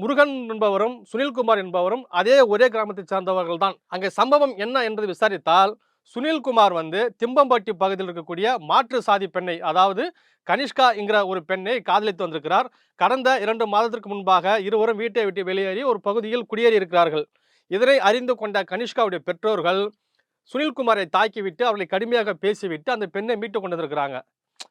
முருகன் என்பவரும் சுனில்குமார் என்பவரும் அதே ஒரே கிராமத்தை சார்ந்தவர்கள் தான் அங்கே சம்பவம் என்ன என்பதை விசாரித்தால் சுனில்குமார் வந்து திம்பம்பட்டி பகுதியில் இருக்கக்கூடிய மாற்று சாதி பெண்ணை அதாவது கனிஷ்கா என்கிற ஒரு பெண்ணை காதலித்து வந்திருக்கிறார். கடந்த இரண்டு மாதத்திற்கு முன்பாக இருவரும் வீட்டை விட்டு வெளியேறி ஒரு பகுதியில் குடியேறி இருக்கிறார்கள். இதனை அறிந்து கொண்ட கனிஷ்காவுடைய பெற்றோர்கள் சுனில்குமாரை தாக்கிவிட்டு அவர்களை கடுமையாக பேசிவிட்டு அந்த பெண்ணை மீட்டு கொண்டு வந்திருக்கிறாங்க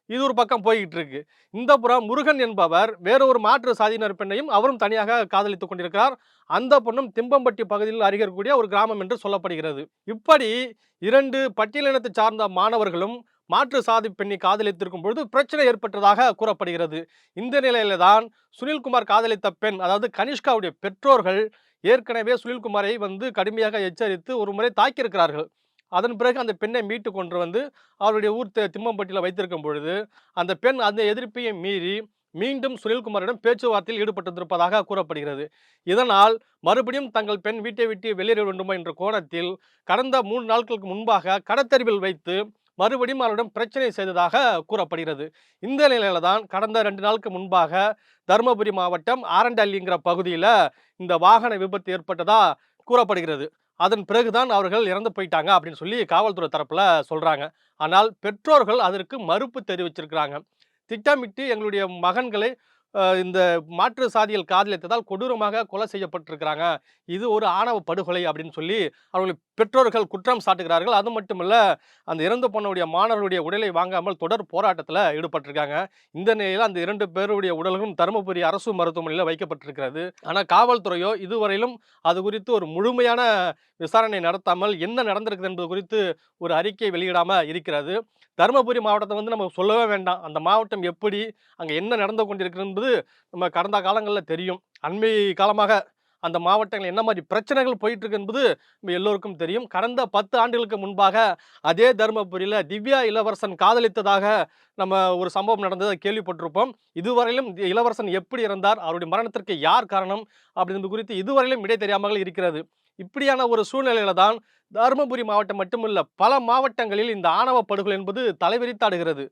இது ஒரு பக்கம் போய்கிட்டு இருக்கு இந்த புறம் முருகன் என்பவர் வேற ஒரு மாற்று சாதியினர் பெண்ணையும் அவரும் தனியாக காதலித்துக் கொண்டிருக்கிறார். அந்த பொண்ணும் திம்பம்பட்டி பகுதியில் அருகே ஒரு கிராமம் என்று சொல்லப்படுகிறது. இப்படி இரண்டு பட்டியலினத்தை சார்ந்த மாணவர்களும் மாற்று சாதி பெண்ணை காதலித்திருக்கும் பொழுது பிரச்சனை ஏற்பட்டதாக கூறப்படுகிறது. இந்த நிலையில தான் சுனில்குமார் காதலித்த பெண் அதாவது கனிஷ்காவுடைய பெற்றோர்கள் ஏற்கனவே சுனில்குமாரை வந்து கடுமையாக எச்சரித்து ஒரு முறை தாக்கியிருக்கிறார்கள். அதன் பிறகு அந்த பெண்ணை மீட்டு கொண்டு வந்து அவருடைய ஊர் திம்மம்பட்டியில் வைத்திருக்கும் பொழுது அந்த பெண் அந்த எதிர்ப்பையும் மீறி மீண்டும் சுனில்குமாரிடம் பேச்சுவார்த்தையில் ஈடுபட்டிருந்திருப்பதாக கூறப்படுகிறது. இதனால் மறுபடியும் தங்கள் பெண் வீட்டை விட்டு வெளியேற வேண்டுமா என்ற கோணத்தில் கடந்த மூன்று நாட்களுக்கு முன்பாக கடத்தறிவில் வைத்து மறுபடியும் அவரிடம் பிரச்சனை செய்ததாக கூறப்படுகிறது. இந்த நிலையில தான் கடந்த ரெண்டு நாளுக்கு முன்பாக தருமபுரி மாவட்டம் ஆரண்டல்லிங்கிற பகுதியில் இந்த வாகன விபத்து ஏற்பட்டதா கூறப்படுகிறது. அதன் பிறகுதான் அவர்கள் இறந்து போயிட்டாங்க அப்படின்னு சொல்லி காவல்துறை தரப்பில் சொல்கிறாங்க ஆனால் பெற்றோர்கள் அதற்கு மறுப்பு தெரிவிச்சிருக்கிறாங்க. திட்டமிட்டு எங்களுடைய மகன்களை இந்த மாற்று சாதியில் காதலித்ததால் கொடூரமாக கொலை செய்யப்பட்டிருக்கிறாங்க. இது ஒரு ஆணவ படுகொலை அப்படின்னு சொல்லி அவர்களை பெற்றோர்கள் குற்றம் சாட்டுகிறார்கள். அது மட்டுமல்ல அந்த இறந்து போனவுடைய மாணவர்களுடைய உடலை வாங்காமல் தொடர் போராட்டத்தில் ஈடுபட்டிருக்காங்க. இந்த நிலையில் அந்த இரண்டு பேருடைய உடல்களும் தருமபுரி அரசு மருத்துவமனையில் வைக்கப்பட்டிருக்கிறது. ஆனால் காவல்துறையோ இதுவரையிலும் அது குறித்து ஒரு முழுமையான விசாரணை நடத்தாமல் என்ன நடந்திருக்குது என்பது குறித்து ஒரு அறிக்கை வெளியிடாமல் இருக்கிறது. தருமபுரி மாவட்டத்தை வந்து நம்ம சொல்லவே வேண்டாம். அந்த மாவட்டம் எப்படி அங்கே என்ன நடந்து கொண்டிருக்கிறது என்பது நம்ம கடந்த காலங்களில் தெரியும். அண்மை காலமாக அந்த மாவட்டங்கள் என்ன மாதிரி பிரச்சனைகள் போயிட்டு இருக்கு என்பது நம்ம எல்லோருக்கும் தெரியும். கடந்த பத்து ஆண்டுகளுக்கு முன்பாக அதே தருமபுரியில் திவ்யா இளவரசன் காதலித்ததாக நம்ம ஒரு சம்பவம் நடந்ததை கேள்விப்பட்டிருப்போம். இதுவரையிலும் இளவரசன் எப்படி இறந்தார் அவருடைய மரணத்திற்கு யார் காரணம் அப்படின்றது குறித்து இதுவரையிலும் இடை தெரியாமல் இருக்கிறது. இப்படியான ஒரு சூழ்நிலையில தான் தருமபுரி மாவட்டம் மட்டுமல்ல பல மாவட்டங்களில் இந்த ஆணவ படுகொலை என்பது தலைவிரித்தாடுகிறது.